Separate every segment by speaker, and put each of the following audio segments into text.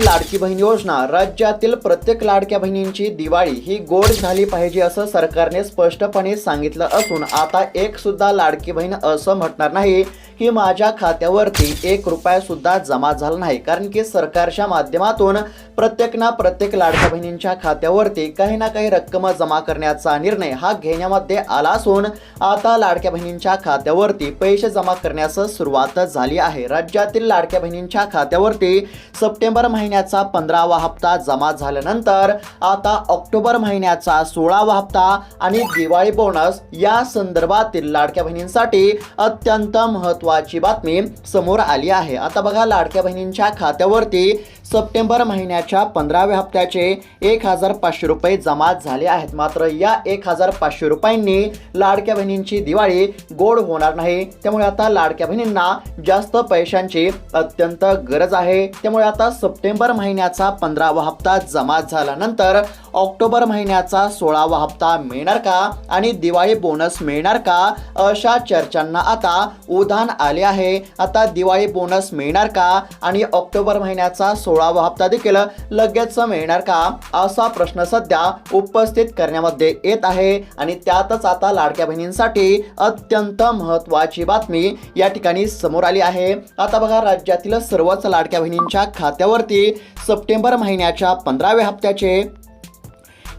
Speaker 1: लाडकी बहीण योजना. राज्यातील प्रत्येक लाडक्या बहिणींची दिवाळी ही गोड झाली पाहिजे असं सरकारने स्पष्टपणे सांगितलं असून आता एक सुद्धा लाडकी बहीण असं म्हणणार नाही. की माझ्या खात्यावरती एक रुपया सुद्धा जमा झाला नाही. कारण की सरकारच्या माध्यमातून प्रत्येक ना प्रत्येक लाडक्या बहिणींच्या खात्यावरती काही ना काही रक्कम जमा करण्याचा निर्णय हा घेण्यामध्ये आला असून आता लाडक्या बहिणींच्या खात्यावरती पैसे जमा करण्यास सुरुवात झाली आहे. राज्यातील लाडक्या बहिणींच्या खात्यावरती सप्टेंबर महिन्याचा पंधरावा हप्ता जमा झाल्यानंतर आता ऑक्टोबर महिन्याचा सोळावा हप्ता आणि दिवाळी बोनस या संदर्भातील लाडक्या बहिणींसाठी अत्यंत महत्त्वाची बातमी समोर आली आहे. आता बघा लाडक्या बहिणींच्या खात्यावरती सप्टेंबर महिन्याच्या पंधराव्या हप्त्याचे एक हजार पाचशे रुपये जमा झाले आहेत. मात्र या एक हजार पाचशे रुपयांनी लाडक्या बहिणींची दिवाळी गोड होणार नाही. त्यामुळे आता लाडक्या बहिणींना जास्त पैशांची अत्यंत गरज आहे. त्यामुळे आता सप्टेंबर महिन्याचा पंधरावा हप्ता जमा झाल्यानंतर ऑक्टोबर महिन्याचा सोळावा हप्ता मिळणार का? आणि दिवाळी बोनस मिळणार का? अशा चर्चांना आता उधाण आले आहे. आता दिवाळी बोनस मिळणार का? आणि ऑक्टोबर महिन्याचा सोळावा हप्ता देखील लगेच मिळणार का? असा प्रश्न सध्या उपस्थित करण्यामध्ये येत आहे. आणि त्यातच आता लाडक्या बहिणींसाठी अत्यंत महत्त्वाची बातमी या ठिकाणी समोर आली आहे. आता बघा राज्यातील सर्वच लाडक्या बहिणींच्या खात्यावरती सप्टेंबर महिन्याच्या पंधराव्या हप्त्याचे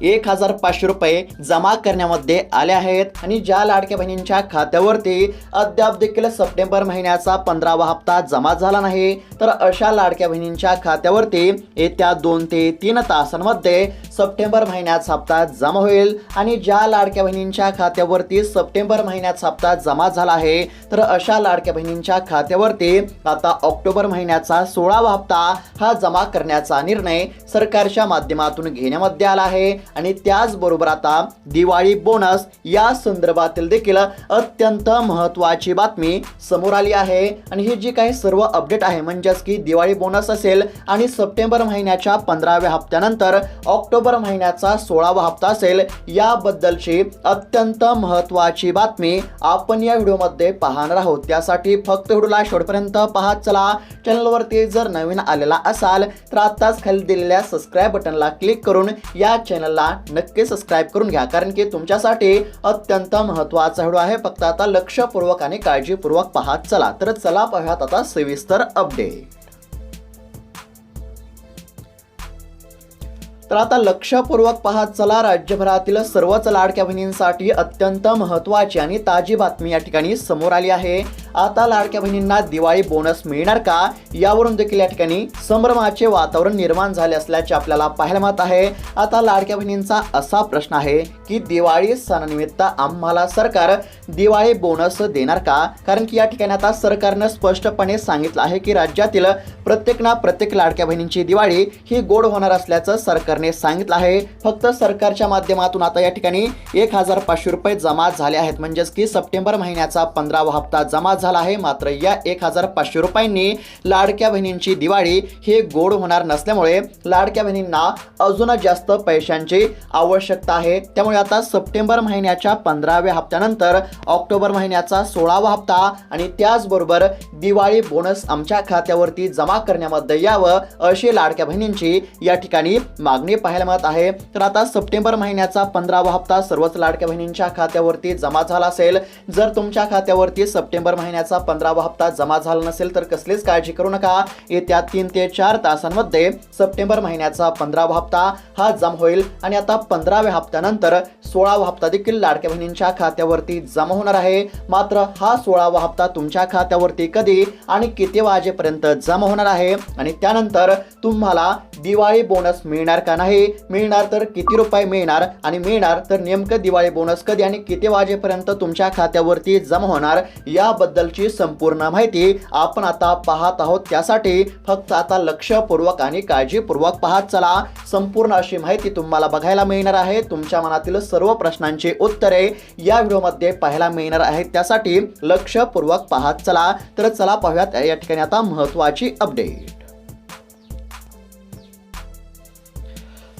Speaker 1: एक हजार पाचशे रुपये जमा करण्यामध्ये आले आहेत. आणि ज्या लाडक्या बहिणींच्या खात्यावरती अद्याप देखील सप्टेंबर महिन्याचा पंधरावा हप्ता जमा झाला नाही तर अशा लाडक्या बहिणींच्या खात्यावरती येत्या दोन ते तीन तासांमध्ये सप्टेंबर महिन्याचा हप्ता जमा होईल. आणि ज्या लाडक्या बहिणींच्या खात्यावरती सप्टेंबर महिन्याचा हप्ता जमा झाला आहे तर अशा लाडक्या बहिणींच्या खात्यावरती आता ऑक्टोबर महिन्याचा सोळावा हप्ता हा जमा करण्याचा निर्णय सरकारच्या माध्यमातून घेण्यामध्ये आला आहे. आणि त्याचबरोबर आता दिवाळी बोनस या संदर्भातील देखील अत्यंत महत्त्वाची बातमी समोर आली आहे. आणि ही जी काही सर्व अपडेट आहे म्हणजेच की दिवाळी बोनस असेल आणि सप्टेंबर महिन्याच्या पंधराव्या हप्त्यानंतर ऑक्टोबर महिन्याचा सोळावा हप्ता असेल याबद्दलची अत्यंत महत्त्वाची बातमी आपण या व्हिडिओमध्ये पाहणार आहोत. त्यासाठी फक्त व्हिडिओला शेवटपर्यंत पाहत चला. चॅनलवरती जर नवीन आलेला असाल तर आत्ताच खाली दिलेल्या सबस्क्राईब बटनला क्लिक करून या चॅनलला नक्की सबस्क्राईब करून घ्या कारण की तुमच्यासाठी अत्यंत महत्त्वाचा व्हिडिओ आहे. फक्त आता लक्षपूर्वक आणि काळजीपूर्वक पाहत चला. तर चला पाहूयात आता सविस्तर अपडेट तर आता लक्षपूर्वक पाहत चला राज्यभरातील सर्वच लाडक्या बहिणींसाठी अत्यंत महत्त्वाची आणि ताजी बातमी या ठिकाणी समोर आली आहे. आता लाडक्या बहिणींना दिवाळी बोनस मिळणार का? यावरून देखील या ठिकाणी संभ्रमाचे वातावरण निर्माण झाले असल्याचे आपल्याला पाहायला मिळत आहे. आता लाडक्या बहिणींचा असा प्रश्न आहे की दिवाळी सणानिमित्त आम्हाला सरकार दिवाळी बोनस देणार का? कारण की या ठिकाणी आता सरकारनं स्पष्टपणे सांगितलं आहे की राज्यातील प्रत्येक ना प्रत्येक लाडक्या बहिणींची दिवाळी ही गोड होणार असल्याचं सरकार सरकारने सांगितलं आहे. फक्त सरकारच्या माध्यमातून आता या ठिकाणी एक हजार पाचशे रुपये जमा झाले आहेत. म्हणजेच की सप्टेंबर महिन्याचा पंधरावा हप्ता जमा झाला आहे. मात्र या एक हजार पाचशे रुपयांनी लाडक्या बहिणींची दिवाळी हे गोड होणार नसल्यामुळे लाडक्या बहिणींना अजून जास्त पैशांची आवश्यकता आहे. त्यामुळे आता सप्टेंबर महिन्याच्या पंधराव्या हप्त्यानंतर ऑक्टोबर महिन्याचा सोळावा हप्ता आणि त्याचबरोबर दिवाळी बोनस आमच्या खात्यावरती जमा करण्यामध्ये यावं अशी लाडक्या बहिणींची या ठिकाणी मागणी पाहायला मिळत आहे. तर आता सप्टेंबर महिन्याचा पंधरावा हप्ता सर्वच लाडक्या बहिणींच्या खात्यावरती जमा झाला असेल. जर तुमच्या खात्यावरती सप्टेंबर महिन्याचा पंधरावा हप्ता जमा झाला नसेल तर कसलीच काळजी करू नका. येत्या तीन ते चार तासांमध्ये सप्टेंबर महिन्याचा पंधरावा हप्ता हा जमा होईल. आणि आता पंधराव्या हप्त्यानंतर सोळावा हप्ता देखील लाडक्या बहिणींच्या खात्यावरती जमा होणार आहे. मात्र हा सोळावा हप्ता तुमच्या खात्यावरती कधी आणि किती वाजेपर्यंत जमा होणार आहे? आणि त्यानंतर तुम्हाला दिवाळी बोनस मिळणार का नाही. मिळणार तर किती रुपये मिळणार आणि मिळणार तर नेमकं दिवाळी बोनस कधी आणि किती वाजेपर्यंत तुमच्या खात्यावरती जमा होणार याबद्दलची संपूर्ण माहिती आपण आता पाहत आहोत. त्यासाठी फक्त आता लक्षपूर्वक आणि काळजीपूर्वक पाहत चला. संपूर्ण अशी माहिती तुम्हाला बघायला मिळणार आहे. तुमच्या मनातील सर्व प्रश्नांची उत्तरे या व्हिडिओमध्ये पाहायला मिळणार आहेत. त्यासाठी लक्षपूर्वक पाहत चला. तर चला पाहूयात. या ठिकाणी आता महत्त्वाची अपडेट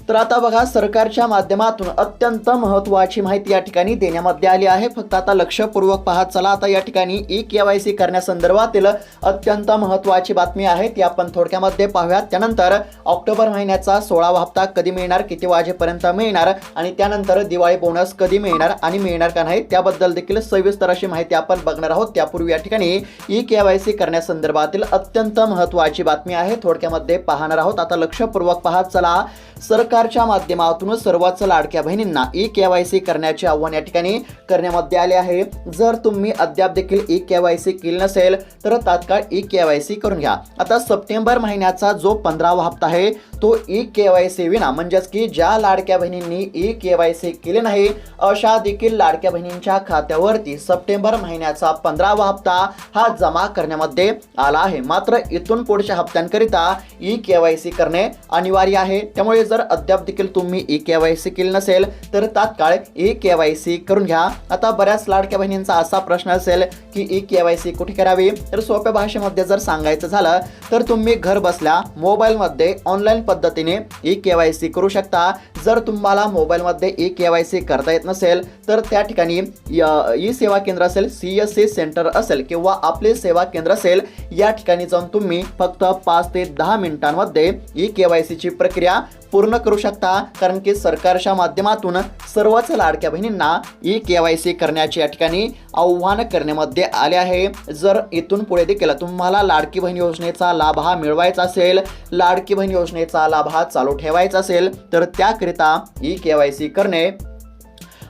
Speaker 1: तर आता बघा सरकारच्या माध्यमातून अत्यंत महत्त्वाची माहिती या ठिकाणी देण्यामध्ये आली आहे. फक्त आता लक्षपूर्वक पाहत चला. आता या ठिकाणी ई के वाय सी करण्यासंदर्भातील अत्यंत महत्त्वाची बातमी आहे. ती आपण थोडक्यामध्ये पाहूयात. त्यानंतर ऑक्टोबर महिन्याचा सोळावा हप्ता कधी मिळणार? किती वाजेपर्यंत मिळणार? आणि त्यानंतर दिवाळी बोनस कधी मिळणार आणि मिळणार का नाही? त्याबद्दल देखील सविस्तर अशी माहिती आपण बघणार आहोत. त्यापूर्वी या ठिकाणी ई के वाय सी करण्यासंदर्भातील अत्यंत महत्त्वाची बातमी आहे. थोडक्यामध्ये पाहणार आहोत. आता लक्षपूर्वक पाहत चला. सरकार सरकारच्या माध्यमातून सर्वच लाडक्या बहिणींना ई के वाय सी करण्याचे आव्हान या ठिकाणी करण्यामध्ये आले आहे. जर तुम्ही अद्याप देखील ई के वाय सी केली नसेल तर तात्काळ ई के वाय सी करून घ्या. आता सप्टेंबर महिन्याचा जो पंधरावा हप्ता आहे तो ई के वाय सी विना म्हणजेच की ज्या लाडक्या बहिणींनी ई के वाय सी केले नाही अशा देखील लाडक्या बहिणींच्या खात्यावरती सप्टेंबर महिन्याचा पंधरावा हप्ता हा जमा करण्यामध्ये आला आहे. मात्र इथून पुढच्या हप्त्यांकरिता ई के वाय सी करणे अनिवार्य आहे. त्यामुळे जर अद्याप देखील तुम्ही ई के वाय सी केली नसेल तर तात्काळ ई के वाय सी करून घ्या. आता बऱ्याच लाडक्या बहिणींचा असा प्रश्न असेल की ई के वाय सी कुठे करावी? तर सोप्या भाषेमध्ये जर सांगायचं झालं तर तुम्ही घर बसल्या मोबाईलमध्ये ऑनलाईन पद्धतीने ई के वाय सी करू शकता. जर तुम्हाला मोबाईलमध्ये ई के वाय सी करता येत नसेल तर त्या ठिकाणी ई सेवा केंद्र असेल सी एस सी सेंटर असेल किंवा आपले सेवा केंद्र असेल या ठिकाणी जाऊन तुम्ही फक्त पाच ते दहा मिनिटांमध्ये ई के वाय सीची प्रक्रिया पूर्ण करू शकता. कारण की सरकारच्या माध्यमातून सर्वच लाडक्या बहिणींना ई के वाय सी करण्याचे या ठिकाणी आव्हान करण्यामध्ये आले आहे. जर इथून पुढे देखील तुम्हाला लाडकी बहीण योजनेचा लाभ हा मिळवायचा असेल लाडकी बहीण योजनेचा लाभ हा चालू ठेवायचा असेल तर त्याकरिता ई के वाय सी करणे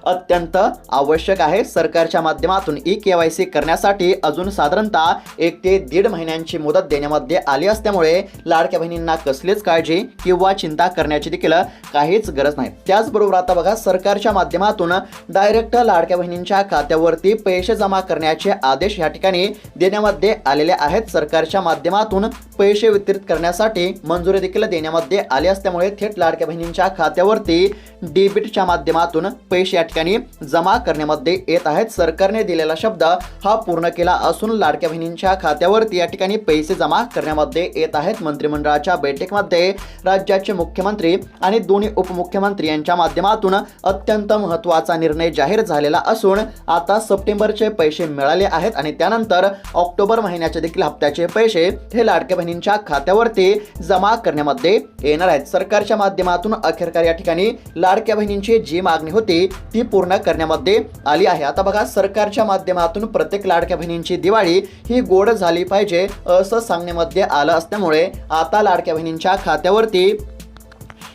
Speaker 1: अत्यंत आवश्यक आहे. सरकारच्या माध्यमातून ई के वाय सी करण्यासाठी अजून साधारणतः एक ते दीड महिन्यांची मुदत देण्यामध्ये आली असल्यामुळे लाडक्या बहिणींना कसलीच काळजी किंवा चिंता करण्याची देखील काहीच गरज नाही. त्याचबरोबर आता बघा सरकारच्या माध्यमातून डायरेक्ट लाडक्या बहिणींच्या खात्यावरती पैसे जमा करण्याचे आदेश या ठिकाणी देण्यामध्ये आलेले आहेत. सरकारच्या माध्यमातून पैसे वितरित करण्यासाठी मंजुरी देखील देण्यामध्ये आली असल्यामुळे थेट लाडक्या बहिणींच्या खात्यावरती डेबिटच्या माध्यमातून पैसे या ठिकाणी जमा करण्यामध्ये येत आहेत. सरकारने दिलेला शब्द हा पूर्ण केला असून लाडक्या बहिणींच्या खात्यावरती या ठिकाणी पैसे जमा करण्यामध्ये येत आहेत. मंत्रिमंडळाच्या बैठकीमध्ये राज्याचे मुख्यमंत्री आणि दोन्ही उपमुख्यमंत्री यांच्या माध्यमातून अत्यंत महत्त्वाचा निर्णय जाहीर झालेला असून आता सप्टेंबरचे पैसे मिळाले आहेत आणि त्यानंतर ऑक्टोबर महिन्याचे देखील हप्त्याचे पैसे हे लाडक्या बहिणींच्या खात्यावरती जमा करण्यामध्ये येणार आहेत. सरकारच्या माध्यमातून अखेरकार या ठिकाणी लाडक्या बहिणींची जी मागणी होती ती पूर्ण करण्यामध्ये आली आहे. आता बघा सरकारच्या माध्यमातून प्रत्येक लाडक्या बहिणींची दिवाळी ही गोड झाली पाहिजे असं सांगण्यामध्ये आलं असल्यामुळे आता लाडक्या बहिणींच्या खात्यावरती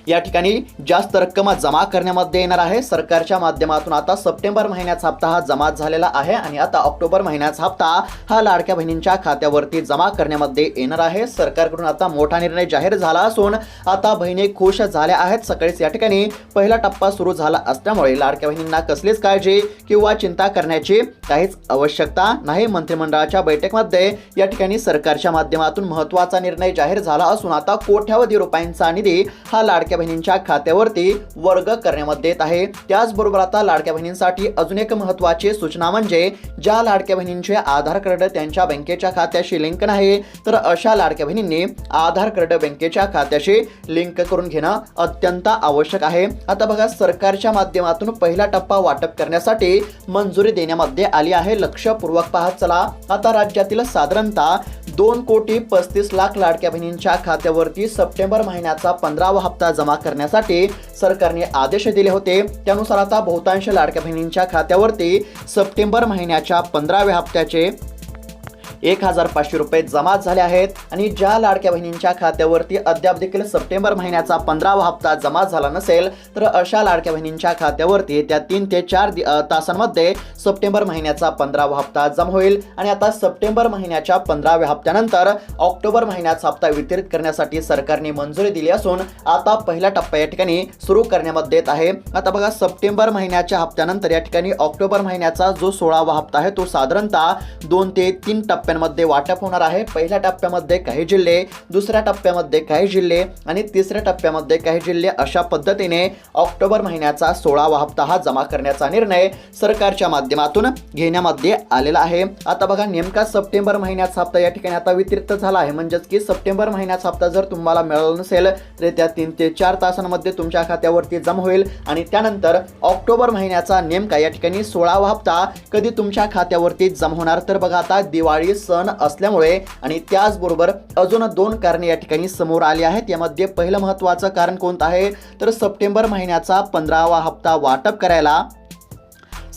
Speaker 1: या ठिकाणी जास्त रक्कम जमा करण्यामध्ये येणार आहे. सरकारच्या माध्यमातून आता सप्टेंबर महिन्याचा हप्ता हा जमा झालेला आहे आणि आता ऑक्टोबर महिन्याचा हप्ता हा लाडक्या बहिणींच्या खात्यावरती जमा करण्यामध्ये येणार आहे. सरकारकडून आता मोठा निर्णय जाहीर झाला असून आता बहिणी खुश झाल्या आहेत. सकाळीच या ठिकाणी पहिला टप्पा सुरू झाला असल्यामुळे लाडक्या बहिणींना कसलीच काळजी किंवा चिंता करण्याची काहीच आवश्यकता नाही. मंत्रिमंडळाच्या बैठकीमध्ये या ठिकाणी सरकारच्या माध्यमातून महत्त्वाचा निर्णय जाहीर झाला असून आता कोट्यावधी रुपयांचा निधी हा लाडक्या लाडक्या बहिणींच्या खात्यावरती वर्ग करण्यामध्ये येत आहे. त्याचबरोबर आता लाडक्या बहिणींसाठी अजून एक महत्वाची सूचना म्हणजे ज्या लाडक्या बहिणींचे आधार कार्ड त्यांच्या बँकेच्या खात्याशी लिंक नाही तर अशा लाडक्या बहिणींनी आधार कार्ड बँकेच्या खात्याशी लिंक करून घेणं अत्यंत आवश्यक आहे. आता बघा सरकारच्या माध्यमातून पहिला टप्पा वाटप करण्यासाठी मंजुरी देण्यामध्ये आली आहे. लक्षपूर्वक पाहत चला. आता राज्यातील साधारणतः दोन कोटी पस्तीस लाख लाडक्या बहिणींच्या खात्यावरती सप्टेंबर महिन्याचा पंधरावा हप्ता जमा जमा करण्यासाठी सरकारने आदेश दिले होते. त्यानुसार आता बहुतांश लाडक्या बहिणींच्या खात्यावरती सप्टेंबर महिन्याच्या पंधराव्या हप्त्याचे एक हजार पाचशे रुपये जमा झाले आहेत आणि ज्या लाडक्या बहिणींच्या खात्यावरती अद्याप देखील सप्टेंबर महिन्याचा पंधरावा हप्ता जमा झाला नसेल तर अशा लाडक्या बहिणींच्या खात्यावरती त्या तीन ते चार दि- तासांमध्ये सप्टेंबर महिन्याचा पंधरावा हप्ता जमा होईल. आणि आता सप्टेंबर महिन्याच्या पंधराव्या हप्त्यानंतर ऑक्टोबर महिन्याचा हप्ता वितरित करण्यासाठी सरकारने मंजुरी दिली असून आता पहिला टप्पा या ठिकाणी सुरू करण्यामध्ये येत आहे. आता बघा सप्टेंबर महिन्याच्या हप्त्यानंतर या ठिकाणी ऑक्टोबर महिन्याचा जो सोळावा हप्ता आहे तो साधारणतः दोन ते तीन टप्प्या टप्प्यांमध्ये वाटप होणार आहे. पहिल्या टप्प्यामध्ये काही जिल्हे दुसऱ्या टप्प्यामध्ये काही जिल्हे आणि तिसऱ्या टप्प्यामध्ये काही जिल्हे अशा पद्धतीने ऑक्टोबर महिन्याचा सोळावा हप्ता हा जमा करण्याचा निर्णय सरकारच्या माध्यमातून घेण्यामध्ये आलेला आहे. आता बघा नेमका सप्टेंबर महिन्याचा हप्ता या ठिकाणी आता वितरित झाला आहे. म्हणजेच की सप्टेंबर महिन्याचा हप्ता जर तुम्हाला मिळाला नसेल तर त्या तीन ते चार तासांमध्ये तुमच्या खात्यावरती जमा होईल आणि त्यानंतर ऑक्टोबर महिन्याचा नेमका या ठिकाणी सोळावा हप्ता कधी तुमच्या खात्यावरती जमा होणार? तर बघा आता दिवाळी सण असल्यामुळे आणि त्याचबरोबर अजून दोन कारणे या ठिकाणी समोर आली आहेत. यामध्ये पहिलं महत्त्वाचं कारण कोणतं आहे? तर सप्टेंबर महिन्याचा पंधरावा हप्ता वाटप करायला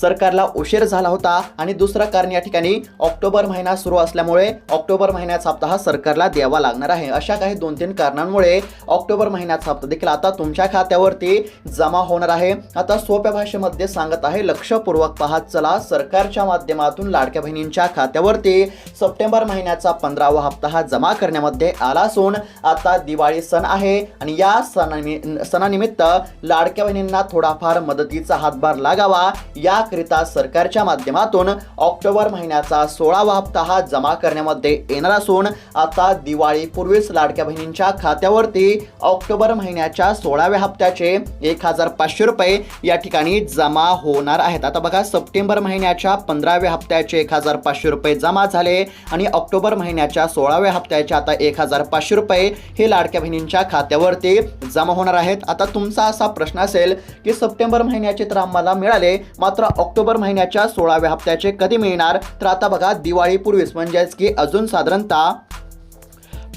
Speaker 1: सरकारला उशीर झाला होता आणि दुसरं कारण या ठिकाणी ऑक्टोबर महिना सुरू असल्यामुळे ऑक्टोबर महिन्याचा हप्ता हा सरकारला द्यावा लागणार आहे. अशा काही दोन तीन कारणांमुळे ऑक्टोबर महिन्याचा हप्ता देखील आता तुमच्या खात्यावरती जमा होणार आहे. आता सोप्या भाषेमध्ये सांगत आहे लक्षपूर्वक पाहत चला. सरकारच्या माध्यमातून लाडक्या बहिणींच्या खात्यावरती सप्टेंबर महिन्याचा पंधरावा हप्ता हा जमा करण्यामध्ये आला असून आता दिवाळी सण आहे आणि या सणानिमित्त सणानिमित्त लाडक्या बहिणींना थोडाफार मदतीचा हातभार लागावा. या याकरिता सरकारच्या माध्यमातून ऑक्टोबर महिन्याचा सोळावा हप्ता हा जमा करण्यामध्ये येणार असून आता दिवाळीपूर्वीच लाडक्या बहिणींच्या खात्यावरती ऑक्टोबर महिन्याच्या सोळाव्या हप्त्याचे एक हजार पाचशे रुपये या ठिकाणी जमा होणार आहेत. आता बघा सप्टेंबर महिन्याच्या पंधराव्या हप्त्याचे एक हजार पाचशे रुपये जमा झाले आणि ऑक्टोबर महिन्याच्या सोळाव्या हप्त्याचे आता एक हजार पाचशे रुपये हे लाडक्या बहिणींच्या खात्यावरती जमा होणार आहेत. आता तुमचा असा प्रश्न असेल की सप्टेंबर महिन्याचे तर आम्हाला मिळाले मात्र ऑक्टोबर महिन्याच्या सोळाव्या हप्त्याचे कधी मिळणार? तर आता बघा दिवाळीपूर्वीच म्हणजेच की अजून साधारणतः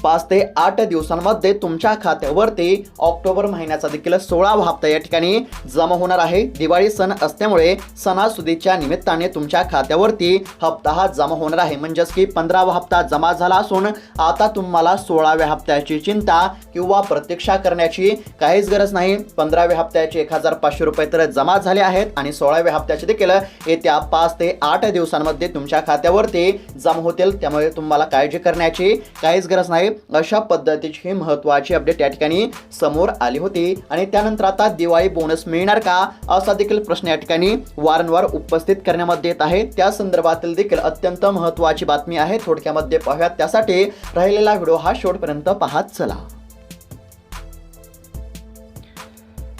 Speaker 1: पाच ते आठ दिवसांमध्ये तुमच्या खात्यावरती ऑक्टोबर महिन्याचा देखील सोळावा हप्ता या ठिकाणी जमा होणार आहे. दिवाळी सण असल्यामुळे सणासुदीच्या निमित्ताने तुमच्या खात्यावरती हप्ता हा जमा होणार आहे. म्हणजेच की पंधरावा हप्ता जमा झाला असून आता तुम्हाला सोळाव्या हप्त्याची चिंता किंवा प्रतीक्षा करण्याची काहीच गरज नाही. पंधराव्या हप्त्याचे एक हजार पाचशे रुपये तर जमा झाले आहेत आणि सोळाव्या हप्त्याचे देखील येत्या पाच ते आठ दिवसांमध्ये तुमच्या खात्यावरती जमा होतील. त्यामुळे तुम्हाला काळजी करण्याची काहीच गरज नाही. अशा पद्धतीची ही महत्त्वाची अपडेट या ठिकाणी समोर आली होती. आणि त्यानंतर आता दिवाळी बोनस मिळणार का? असा देखील प्रश्न या ठिकाणी वारंवार उपस्थित करण्यामध्ये येत आहे. त्या संदर्भातील देखील अत्यंत महत्त्वाची बातमी आहे. थोडक्यामध्ये पाहूयात. त्यासाठी राहिलेला व्हिडिओ हा शेवटपर्यंत पाहत चला.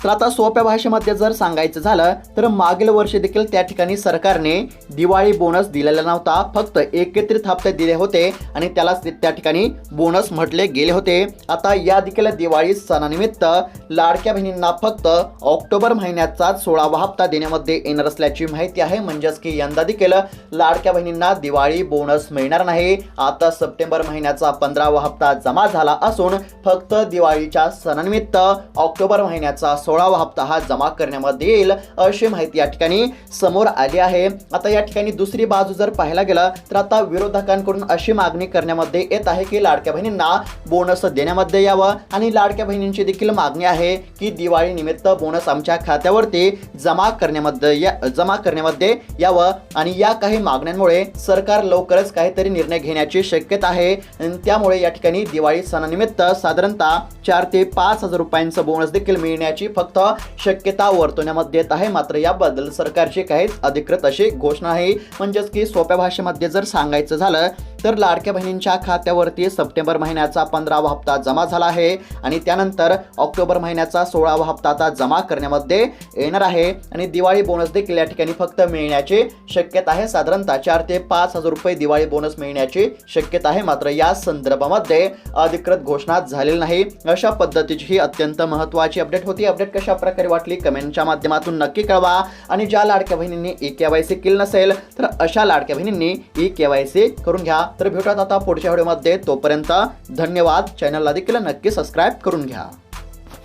Speaker 1: तर आता सोप्या भाषेमध्ये जर सांगायचं झालं तर मागील वर्षी देखील त्या ठिकाणी सरकारने दिवाळी बोनस दिलेला नव्हता. फक्त एकत्रित हप्ते दिले होते आणि त्याला त्या ठिकाणी बोनस म्हटले गेले होते. आता या देखील दिवाळी सणानिमित्त लाडक्या बहिणींना फक्त ऑक्टोबर महिन्याचा सोळावा हप्ता देण्यामध्ये येणार असल्याची माहिती आहे. म्हणजेच की यंदा देखील लाडक्या बहिणींना दिवाळी बोनस मिळणार नाही. आता सप्टेंबर महिन्याचा पंधरावा हप्ता जमा झाला असून फक्त दिवाळीच्या सणानिमित्त ऑक्टोबर महिन्याचा सोळावा हप्ता हा जमा करण्यामध्ये येईल अशी माहिती या ठिकाणी समोर आली आहे. आता या ठिकाणी दुसरी बाजू जर पाहायला गेलं तर आता विरोधकांकडून अशी मागणी करण्यामध्ये येत आहे की लाडक्या बहिणींना बोनस देण्यामध्ये यावं. आणि लाडक्या बहिणींची देखील मागणी आहे की दिवाळी निमित्त बोनस आमच्या खात्यावरती जमा करण्यामध्ये या जमा करण्यामध्ये यावं. आणि या काही मागण्यांमुळे सरकार लवकरच काहीतरी निर्णय घेण्याची शक्यता आहे. आणि त्यामुळे या ठिकाणी दिवाळी सणानिमित्त साधारणतः चार ते पाच हजार रुपयांचं बोनस देखील मिळण्याची फक्त शक्यता वर्तवण्यामध्ये येत आहे. मात्र याबद्दल सरकारची काहीच अधिकृत अशी घोषणा आहे म्हणजेच की सोप्या भाषेमध्ये जर सांगायचं झालं तर लाडक्या बहिणींच्या खात्यावरती सप्टेंबर महिन्याचा पंधरावा हप्ता जमा झाला आहे आणि त्यानंतर ऑक्टोबर महिन्याचा सोळावा हप्ता आता जमा करण्यामध्ये येणार आहे. आणि दिवाळी बोनस देखील या ठिकाणी फक्त मिळण्याची शक्यता आहे. साधारणतः चार ते पाच हजार रुपये दिवाळी बोनस मिळण्याची शक्यता आहे. मात्र या संदर्भामध्ये अधिकृत घोषणा झालेली नाही. अशा पद्धतीची ही अत्यंत महत्त्वाची अपडेट होती. अपडेट कशा प्रकारे वाटली कमेंटच्या माध्यमातून नक्की कळवा. आणि ज्या लाडक्या बहिणींनी ई के वाय सी केली नसेल तर अशा लाडक्या बहिणींनी ई के वाय सी करून घ्या. तर भेटूयात आता पुढच्या व्हिडिओमध्ये. तोपर्यंत धन्यवाद. चॅनलला देखील नक्की सबस्क्राईब करून घ्या.